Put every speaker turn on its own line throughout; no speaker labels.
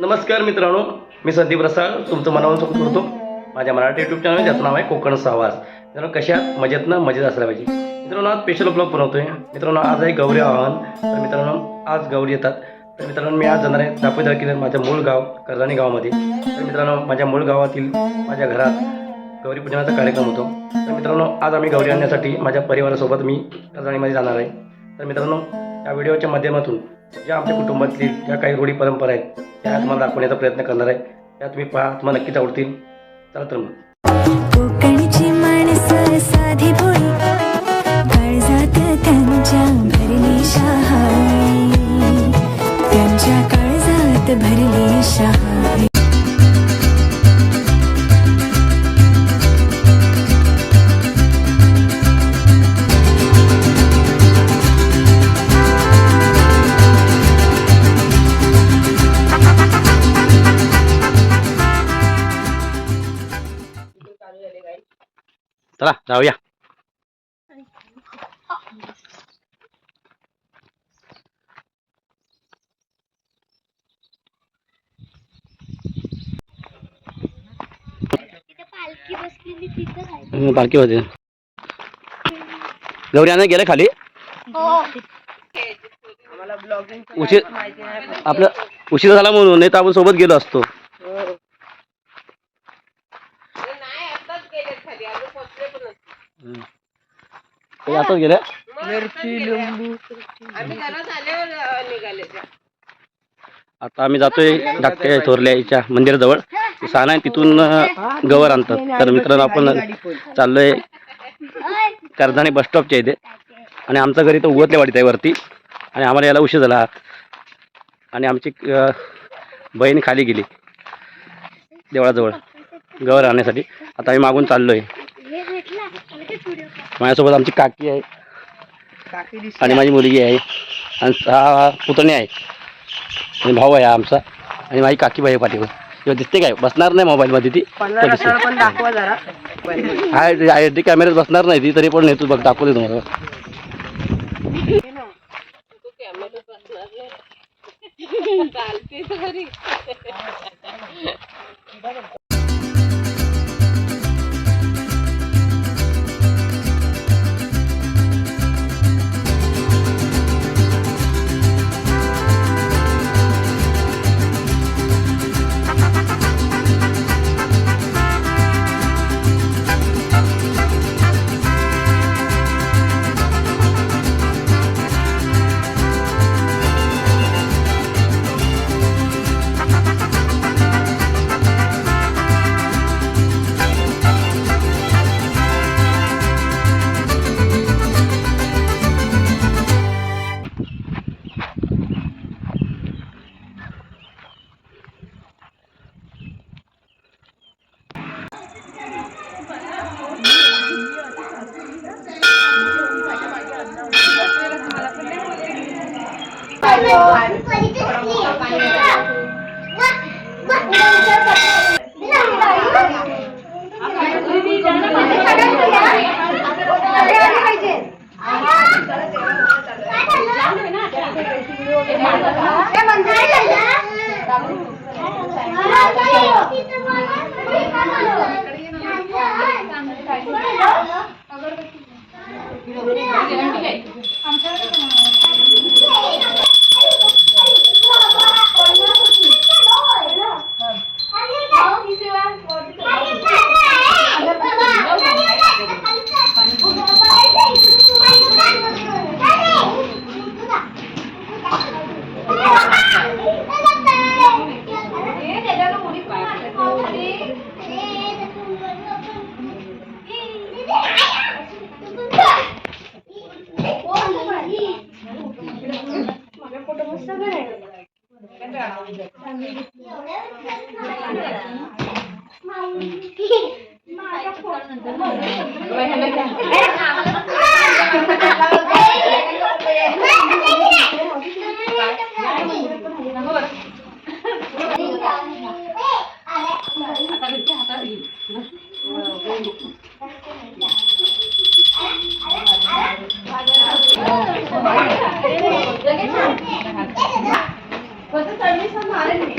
नमस्कार मित्रांनो मी संदीप रसाळ तुमचं मनावर स्वागत करतो. माझ्या मराठी युट्यूब चॅनल ज्याचं नाव आहे कोकण सहवास मित्रांनो कशा मजेतनं मजेत असल्या पाहिजे. मित्रांनो आज स्पेशल ब्लॉग बनवतोय. मित्रांनो आज आहे गौरी आव्हान. तर मित्रांनो आज गौरी येतात. तर मित्रांनो मी आज जाणार आहे दापोली तालुक्यातील माझं मूळ गाव कर्जाणी गावामध्ये. तर मित्रांनो माझ्या मूळ गावातील माझ्या घरात गौरी पूजनाचा कार्यक्रम होतो. तर मित्रांनो आज आम्ही गौरी आणण्यासाठी माझ्या परिवारासोबत मी कर्जाणीमध्ये जाणार आहे. तर मित्रांनो या व्हिडिओच्या माध्यमातून ज्या आमच्या कुटुंबातली ज्या काही रूढी परंपरा आहेत त्या तुम्हाला दाखवण्याचा प्रयत्न करणार आहे. त्या तुम्ही पहा तुम्हाला नक्कीच आवडतील. चला तर मग.
कोकणची माणसं साधी भोळी काळजात त्यांच्या भरली शहाळी त्यांच्या काळजात भरली शहाळी
चला जाऊया
पालखी
होते. गौरी आणा गेलं खाली? उशीर आपलं उशीर झाला म्हणून नाही तर आपण सोबत गेलो असतो. ते आताच गेल्या. आता आम्ही जातोय धाकट्या थोरल्याच्या मंदिराजवळ. साना आहे तिथून अं, गवर आणतात. तर मित्रांनो आपण चाललोय कर्जाने बस स्टॉपच्या इथे. आणि आमचं घरी तर उगतल्या वाडीत आहे वरती. आणि आम्हाला यायला उशीर झाला. आणि आमची अं, बहीण खाली गेली. देवळाजवळ. गवर आणण्यासाठी. आता आम्ही मागून चाललोय.
हे भेटला ते
माझ्यासोबत आमची काकी आहे. आणि माझी मुलगी आहे. आणि सहा पुतणे आहे आणि भाऊ आहे हा आमचा. आणि माझी काकी बाई पाठीवर. किंवा दिसते काय? बसणार नाही मोबाईलमध्ये ती. तो दिसते.
पण दाखवा जरा.
आहे ती कॅमेऱ्यात बसणार नाही ती तरी पण नेतो बघ दाखवते तुम्हाला.
Oh,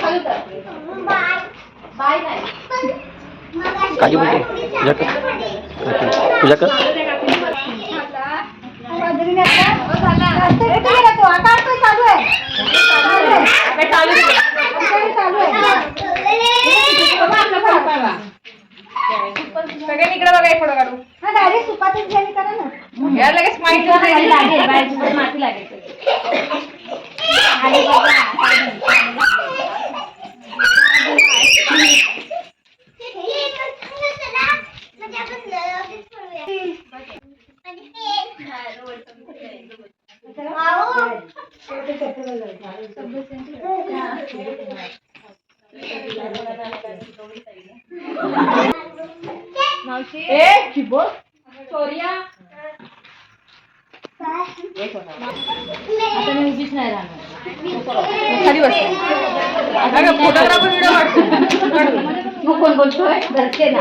सर्विस मारेल
काळजी बोलते तुझ्या कर तुझ्या कर
सगळ्यांनी इकडे बघा एक फोटो काढू
डायरेक्ट सुपातच घ्यावी करा ना
यार लगेच माहिती
माती लागेल
Mas é eh, que bom? Soria. चिबो चोरिया खाली बस. फोटोग्राफर व्हिडिओ काढतो
कोण बोलतोय? घरचे ना.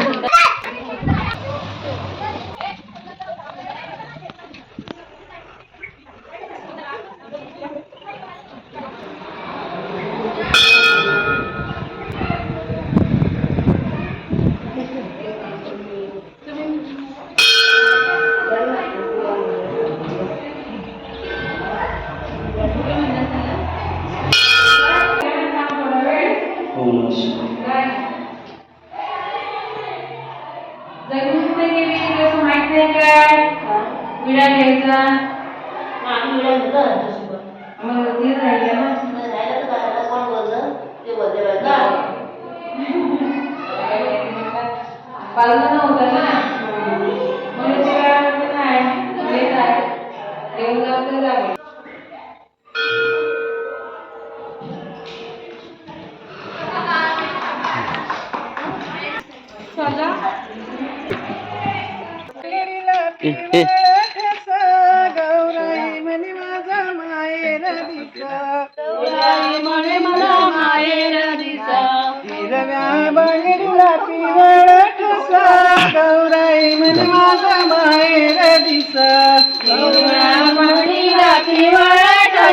વિરાટ કેટલા
માની વિરાટ બધા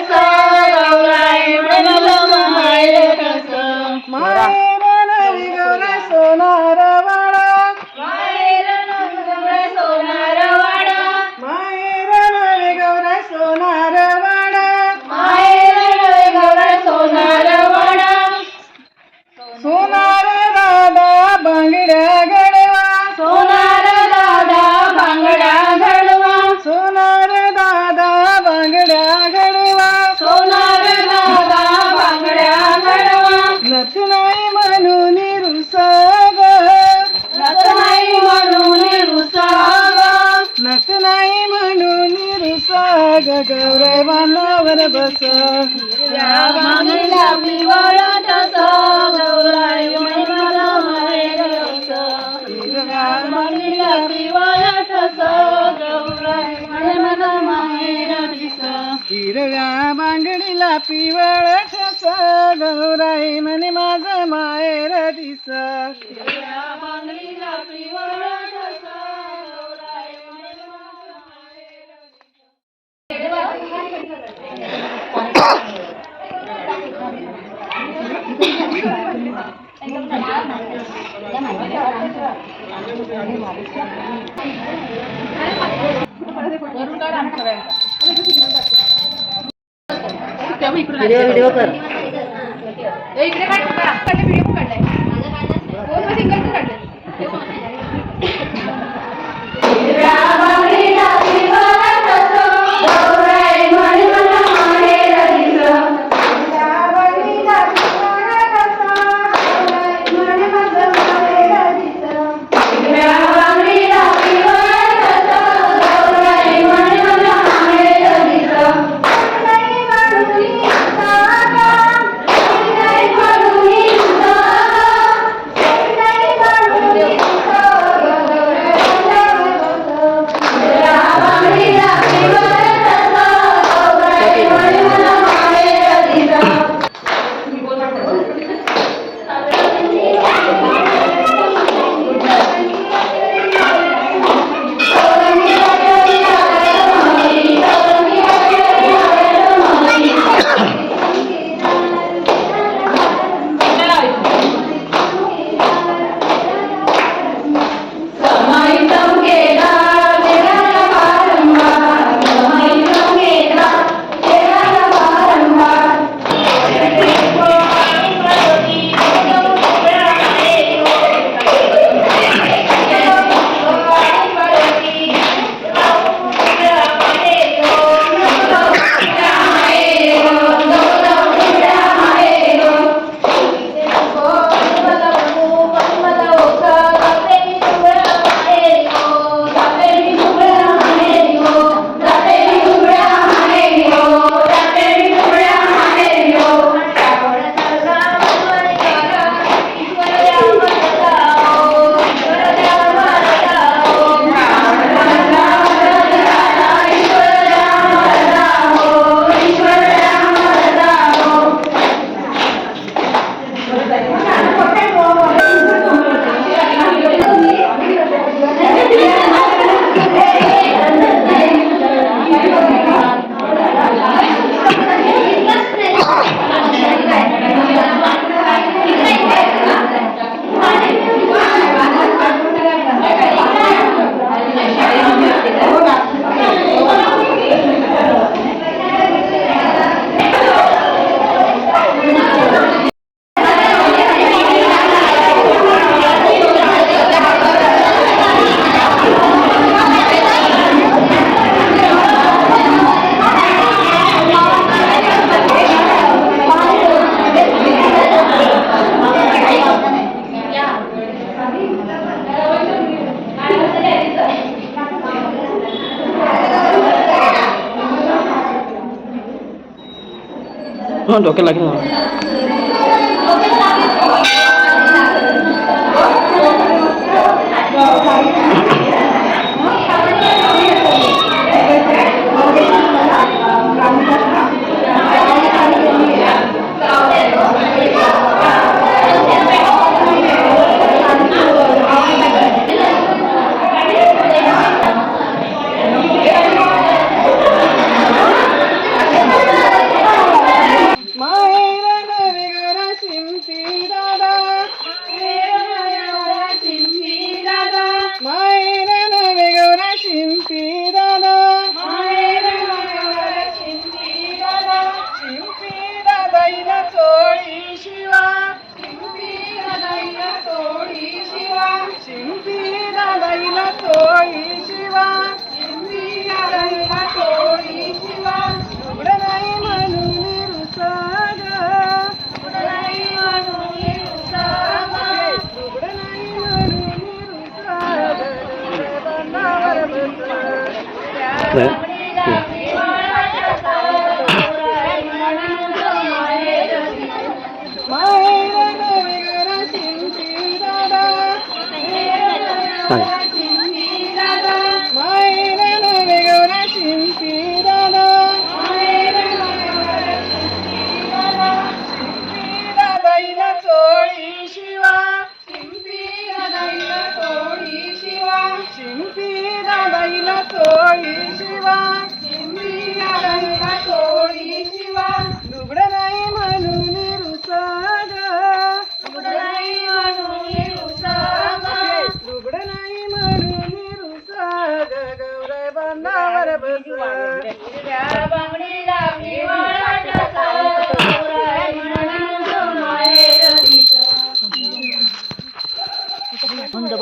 ठसा गौराई बस या बांगडीला पिवळत गौराई महिला माहेर हिरव्या बांगडीला पिवळत गौराई महिला माहेर हिरव्या बांगडीला पिवळत गौराई म्हणे माझं माहेर दिस.
व्हिडिओ कर। इकडे काढ काढले व्हिडिओ काढलाय फोन सिंगल काढलाय डोक्याला लागेल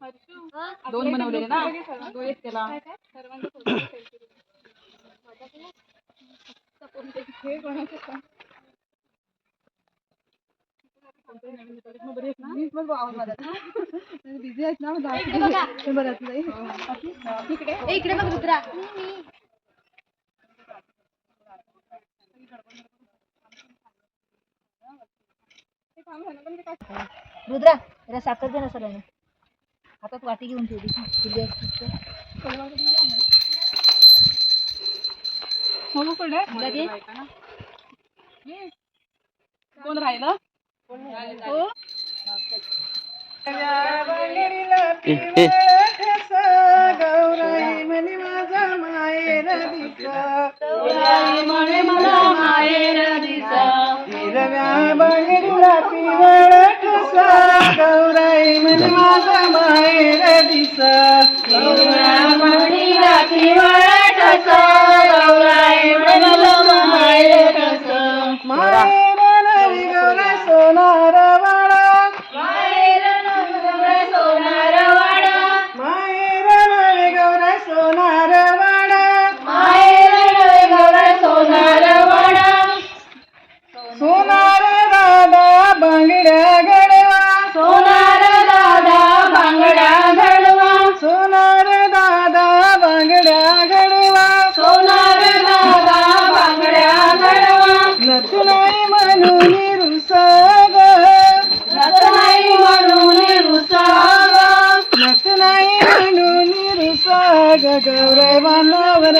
दोन बनवलेले ना? तो एक केला
इकडे बघ. रुद्रा रुद्रा जरा साखर दे ना सगळ्यांना हातात वाटी घेऊन ठेवली.
कोण राहिलं
ए.
गौराई म्हणे माझा माहेर दिसा. गौराई म्हणे मला माहेर दिसा. हिरव्या बांगडीला पिवळ ठसा गौराई म्हणे माझा माहेर दिसा. गौऱ्या बांगडीला पिवळ ठसा गौराई म्हणे मला माहेर ठसा माहेर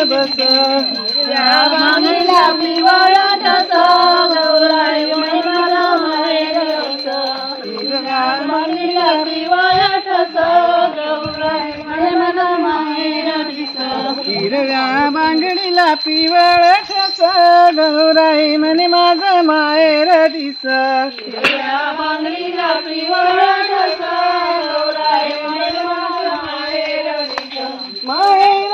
बस. या बांगडीला मी तसा गौराई माहेर गौराई महिला माहेर हिरव्या बांगडीला पिवळ ठस गौराई म्हणे माझं माहेर दिस हिरव्या बांगडीला पिवळ ठस गौराई म्हणे माझं माहेर दिस माहेर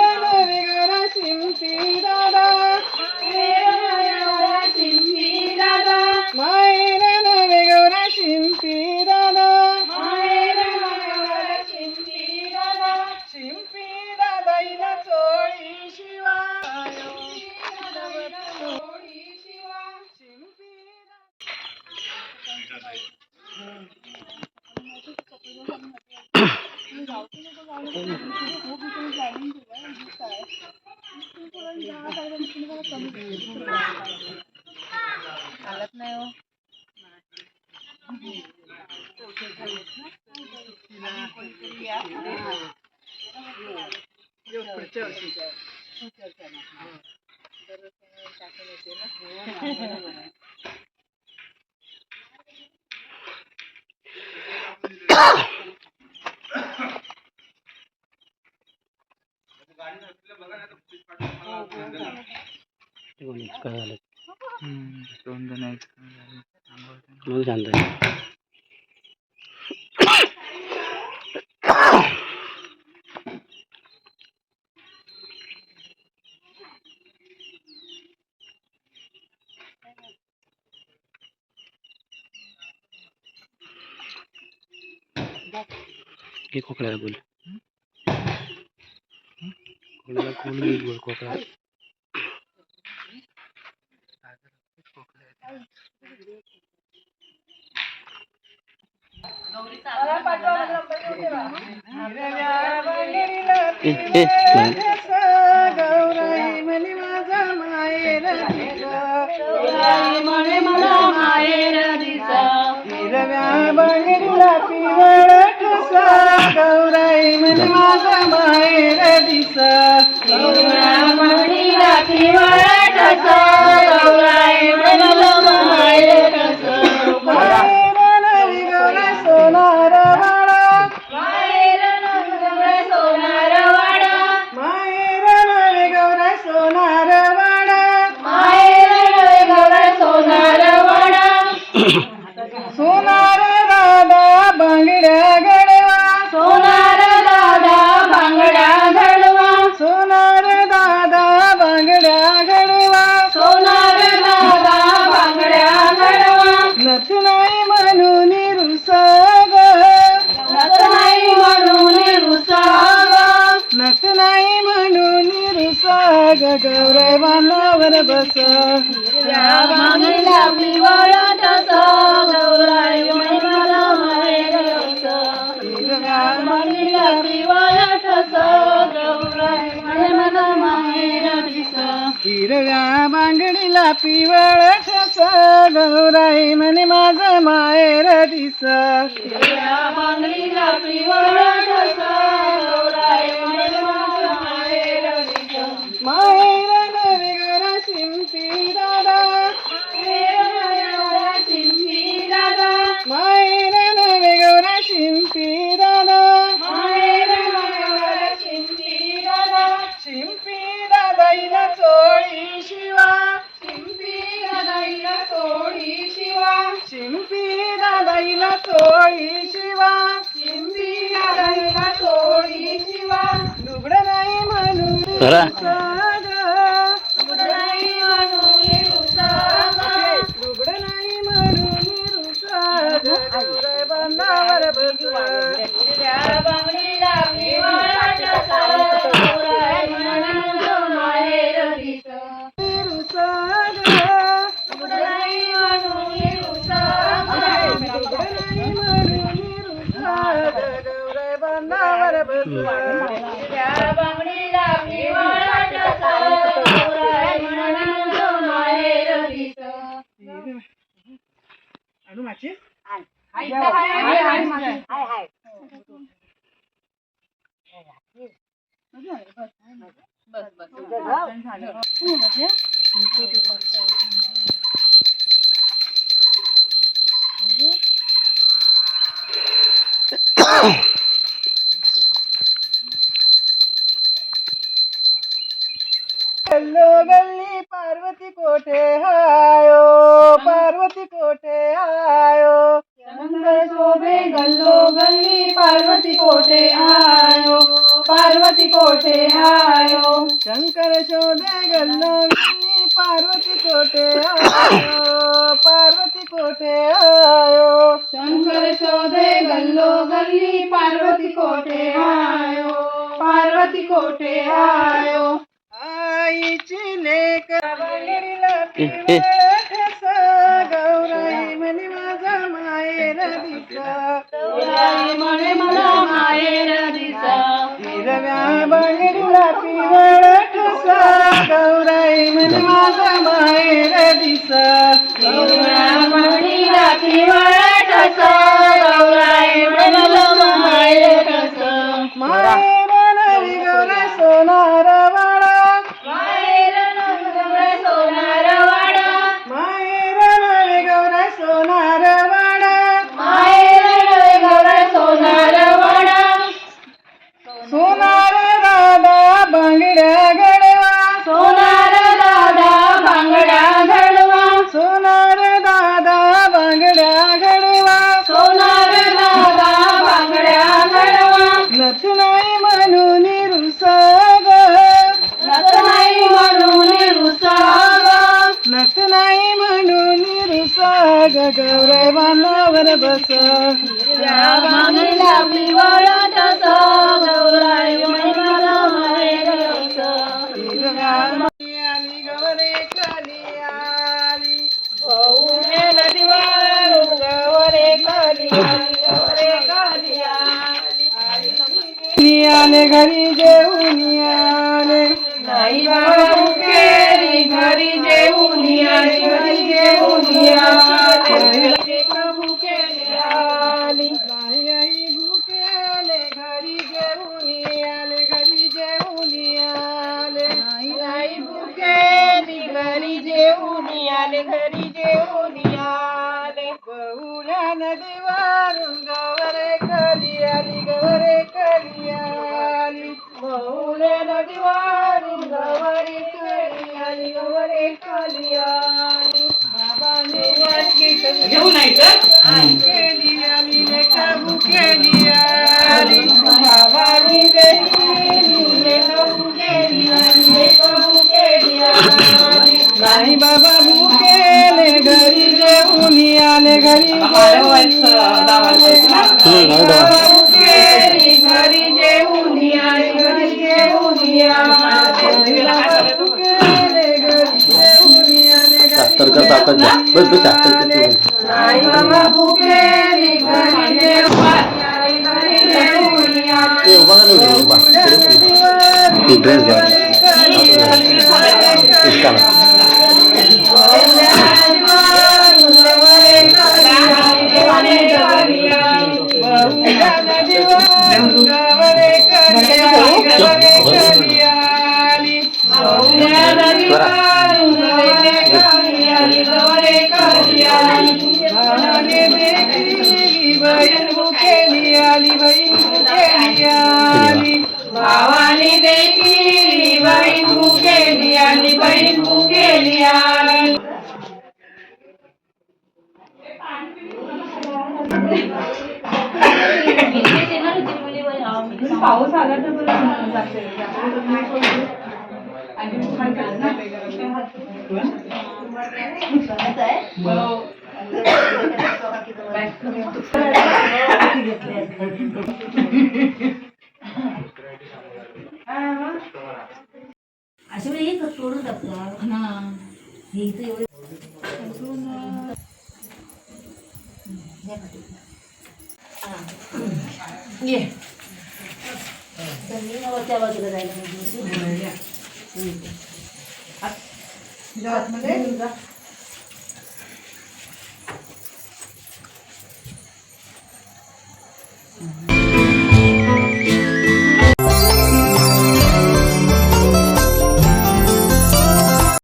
Mira, घे कोकड्याला बोल. कोकड्याला कोण घेईल बोल कोकळा ए, ए,
माहेर
दिस
गौरा राखी
वळटस गौराय पिवळ ठस गौराई म्हणे माझ माहेर दिस. पिवळ ठस
Tara. no no गौराई मन माझा माहेर दिसा.
पिवळा
म्हणीला रुसाग गौरव बांधावर बस आली गौरे खाली
खाली
घरी जेवून आले.
नाही बाबा घरी जेवून आली घरी जेवून
जेवून आले घरी जेवून आले बहुल्या नदीवारून गवरे खाली आली गवरे खाली आली
बहुले नदीवारी गवरी केली आली गवरे खाली आली बाबाने
घेऊन केली आली लेका भुकेली आली
बाबानी देली लेकरू केली आली लेकरू केली आली
नाही बाबा भुकेले घरी जेवून आले घरी
घरी जेवून आली घरी जेवून. आई बाबा जेवून
ड्रेस घ्या
Mira, पाऊस आला तर बरं
अशा वेळी एक सोडून टाकतात हे इथं एवढे ये. तर मी वरच्या बाजूला जायला पाहिजे